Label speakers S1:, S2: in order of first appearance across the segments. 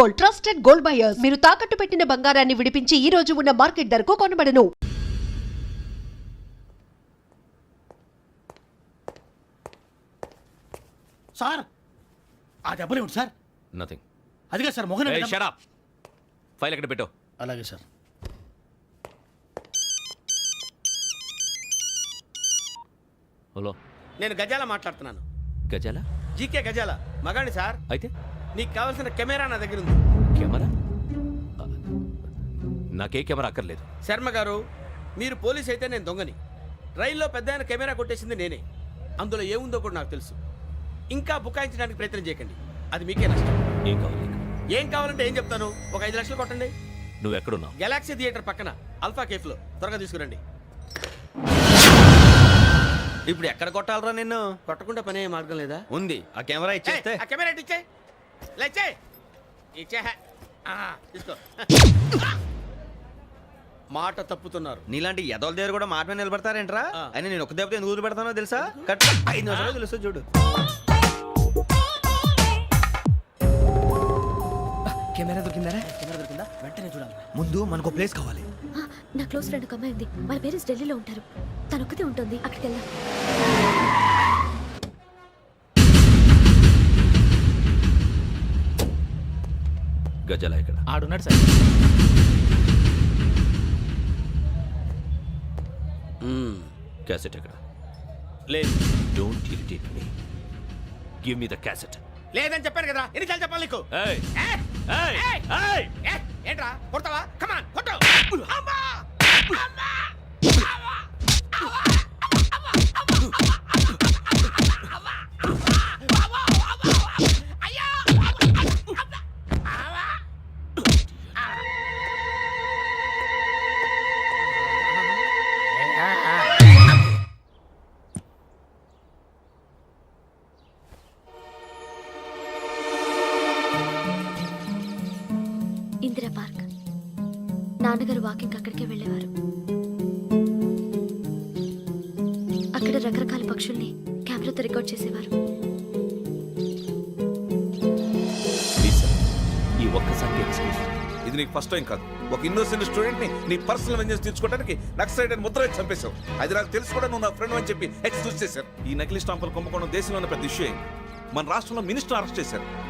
S1: Gold trusted gold buyers. మీరు తాకట్టు పెట్టిన బంగారాన్ని విడిపించి ఈ రోజు ఉన్న మార్కెట్ ధరకు కొనబడను.
S2: సార్ ఆ డబ్బులు ఇవ్వండి సార్.
S3: నథింగ్
S2: అదిగా సార్ మొహన్
S3: ఫైల్ ఎక్కడ పెట్టు?
S2: అలాగే సార్.
S3: హలో
S4: నేను గజాల మాట్లాడుతున్నాను.
S3: గజాల?
S4: జీకే గజాల. మగాడి సార్.
S3: అయితే?
S4: నీకు కావాల్సిన కెమెరా నా దగ్గర ఉంది.
S3: కెమెరా? నాకే కెమెరా అక్కర్లేదు.
S4: శర్మ గారు మీరు పోలీస్ అయితే నేను దొంగని. రైల్లో పెద్ద ఆయన కెమెరా కొట్టేసింది నేనే. అందులో ఏముందో కూడా నాకు తెలుసు. ఇంకా బుకాయించడానికి ప్రయత్నం చేయకండి. అది మీకే నష్టం.
S3: ఏం కావాలి?
S4: ఏం కావాలంటే ఏం చెప్తాను? ఒక ఐదు లక్షలు కొట్టండి.
S3: నువ్వు ఎక్కడున్నావు?
S4: గెలాక్సీ థియేటర్ పక్కన అల్ఫా కేఫ్లో త్వరగా తీసుకురండి.
S5: ఇప్పుడు ఎక్కడ కొట్టాలరా నిన్ను?
S4: కొట్టకుండా పనే మార్గం లేదా?
S5: ఉంది. ఆ కెమెరా ఇచ్చేస్తే
S4: ఆ కెమెరా ఇచ్చే లేచే. ఇచ్చే తీసుకో. మాట తప్పుతున్నారు.
S5: నీలాంటి ఎదల దగ్గర కూడా మాట మీద నిలబడతారేంట్రా?
S4: ఆ.
S5: అయినా నేను ఒక దెబ్బతో ఎందుకు పెడతానో తెలుసా? కట్. ఐదు నిమిషాలు తెలుసు చూడు. కెమెరా దొరికిందా?
S2: కెమెరా దొరికిందా? వెంటనే చూడాలి.
S5: ముందు మనకు ప్లేస్ కావాలి.
S6: నా క్లోజ్ ఫ్రెండ్ ఒక అమ్మాయి ఉంది. వాళ్ళ పేరెంట్స్ ఢిల్లీలో ఉంటారు. తను ఒక్కతే ఉంటుంది. అక్కడికి వెళ్దాం.
S3: గజాల ఎక్కడ
S2: ఆడున్నాడు సార్.
S3: క్యాసెట్ ఎక్కడ?
S4: లేదు.
S3: Don't irritate me give me the cassette
S4: లేదని చెప్పాను కదా ఎన్నిసార్లు చెప్పాలి నీకు?
S3: ఏయ్.
S4: ఏయ్,
S3: ఏయ్.
S4: ఏయ్,
S3: ఏయ్.
S4: ఏయ్, ఏంట్రా? కొడతావా? కమాన్ కొట్టు.
S6: నాన్నగారు వాకింగ్ అక్కడికే వెళ్ళేవారు. అక్కడ రకరకాల పక్షుల్ని కెమెరాతో రికార్డ్ చేసేవారు.
S3: ఈ ఒక్కసారి ఎక్స్క్యూజ్
S7: ఇది నీకు ఫస్ట్ టైం కాదు. ఒక ఇన్నోసెంట్ స్టూడెంట్ని నీ పర్సనల్ వెంజెన్స్ తీర్చుకోవడానికి నక్సలైట్ అని ముద్ర చంపేశావు. అది నాకు తెలుసు కూడా నువ్వు నా ఫ్రెండ్ అని చెప్పి ఎక్స్క్యూజ్ చేశారు. ఈ నకిలీ స్టాంపులు కుంభకోణం దేశంలో ఉన్న పెద్ద ఇష్యూ అయింది. మన రాష్ట్రంలో మినిస్టర్ అరెస్ట్ చేశారు.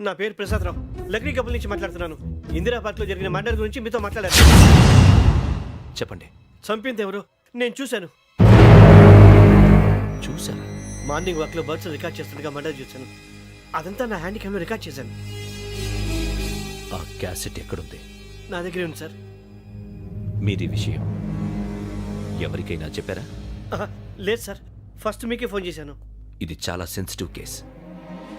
S8: నా పేరు ప్రసాదరావు. లక్రీ కపుల్ నుంచి మాట్లాడుతున్నాను. ఇందిరా జరిగిన మర్డర్ గురించి మీతో మాట్లాడారు
S3: చెప్పండి.
S8: చంపింది ఎవరు? నేను చూశాను.
S3: చూసారా
S8: మార్నింగ్ వాక్లో బర్డ్స్ రికార్డ్ చేస్తుండగా మర్డర్ చూశాను. అదంతా నా హ్యాండ్ క్యామ్లో రికార్డ్ చేశాను.
S3: ఆ క్యాసెట్ ఎక్కడుంది?
S8: నా దగ్గరే ఉంది సార్.
S3: మీది విషయం. ఎవరికైనా చెప్పారా?
S8: ఆహా, లేదు సార్. ఫస్ట్ మీకే ఫోన్ చేశాను.
S3: ఇది చాలా సెన్సిటివ్ కేస్.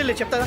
S6: టెన్షన్
S8: ఏం లేదు చెప్తారా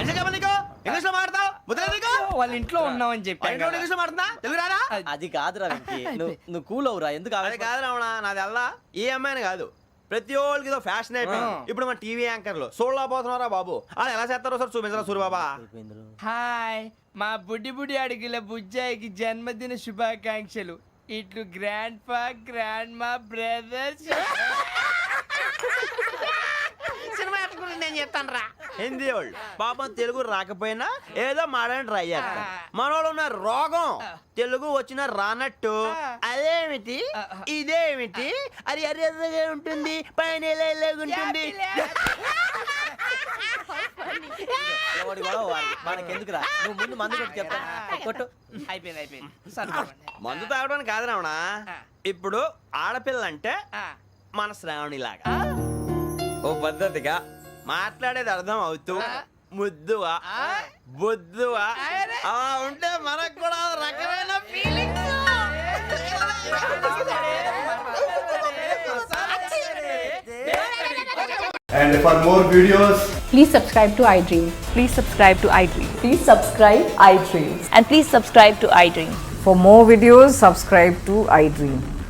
S5: ఇంగ్లీష్లో మాట్లాడతావు?
S2: వాళ్ళ ఇంట్లో ఉన్నామని చెప్పాను
S5: పైన ఇంగ్లీష్లో మాట్లాడుతున్నా తెలుగు రాదా
S9: అది కాదురా వెంకీ. నువ్వు నువ్వు కూల్ అవురా ఎందుకు
S5: అది కాదు రావణ నాది అల్లా. ఈ అమ్మాయిని కాదు. ప్రతి ఒక్కరికి ఇదో ఫ్యాషన్ అయిపోయింది. ఇప్పుడు మన టీవీ యాంకర్లు. సోళ్ళ పోతున్నారా బాబు. అలా ఎలా చేస్తారో సార్ చూపించరా సూరిబాబా
S9: ఆవేశం
S2: హాయ్. మా బుడ్డి బుడి అడిగిల బుజ్జాయికి జన్మదిన శుభాకాంక్షలు. ఇట్లు గ్రాండ్ ఫా గ్రాండ్ మా బ్రదర్స్ నేను చెప్తాను రా
S5: హిందీ వాళ్ళు పాపం తెలుగు రాకపోయినా ఏదో మాడని ట్రై చేస్తారు. మనోళ్ళు ఉన్న రోగం తెలుగు వచ్చిన రానట్టు. అదేమిటి? ఇదేమిటి? అది అరిగా ఉంటుంది పైన ఇలా ఉంటుంది.
S9: ఎవడి గొడవ వాడిది. మనకెందుకురా? నువ్వు ముందు మందు కొట్టి చెప్తా. కొట్టు.
S2: అయిపోయింది అయిపోయింది. సరిపోండి.
S5: మందు తాగడానికి కాదు రావణ. ఇప్పుడు ఆడపిల్ల అంటే మన శ్రావణిలాగా. ఓ పద్ధతిగా మాట్లాడేది అర్థం అవుతూ ముద్దువా బొద్దువా. అలా ఉంటే మనకు కూడా రకమైన feelings
S10: and for more videos
S11: please subscribe to iDream
S1: please subscribe to iDream
S11: please subscribe iDream
S1: and please subscribe to iDream
S11: for more